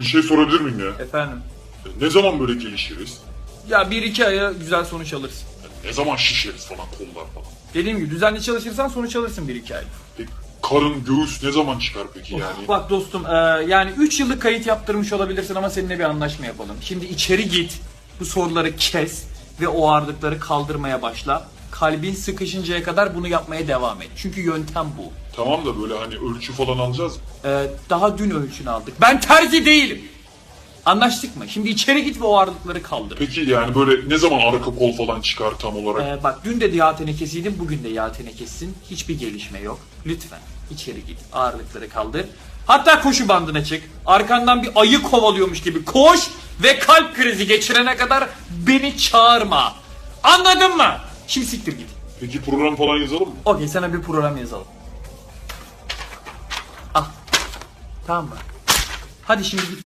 Bir şey sorabilir miyim ya? Efendim? Ne zaman böyle gelişiriz? Ya bir iki aya güzel sonuç alırsın. Ne zaman şişeriz falan kollar falan? Dediğim gibi düzenli çalışırsan sonuç alırsın bir iki ay. Peki, karın, göğüs ne zaman çıkar peki yani? Bak dostum e, yani 3 yıllık kayıt yaptırmış olabilirsin ama seninle bir anlaşma yapalım. Şimdi içeri git, bu soruları kes ve o ağırlıkları kaldırmaya başla. Kalbin sıkışıncaya kadar bunu yapmaya devam et. Çünkü yöntem bu. Tamam da böyle hani ölçü falan alacağız mı? E, daha dün ölçünü aldık. Ben terzi değilim. Anlaştık mı? Şimdi içeri git ve o ağırlıkları kaldır. Peki yani böyle ne zaman arka kol falan çıkar tam olarak? Ee, bak dün de yağ tenekesiydin, bugün de yağ tenekesisin. Hiçbir gelişme yok. Lütfen içeri git, ağırlıkları kaldır. Hatta koşu bandına çık. Arkandan bir ayı kovalıyormuş gibi koş ve kalp krizi geçirene kadar beni çağırma. Anladın mı? Şimdi siktir git. Peki program falan yazalım mı? Okey sana bir program yazalım. Al. Tamam mı? Hadi şimdi git.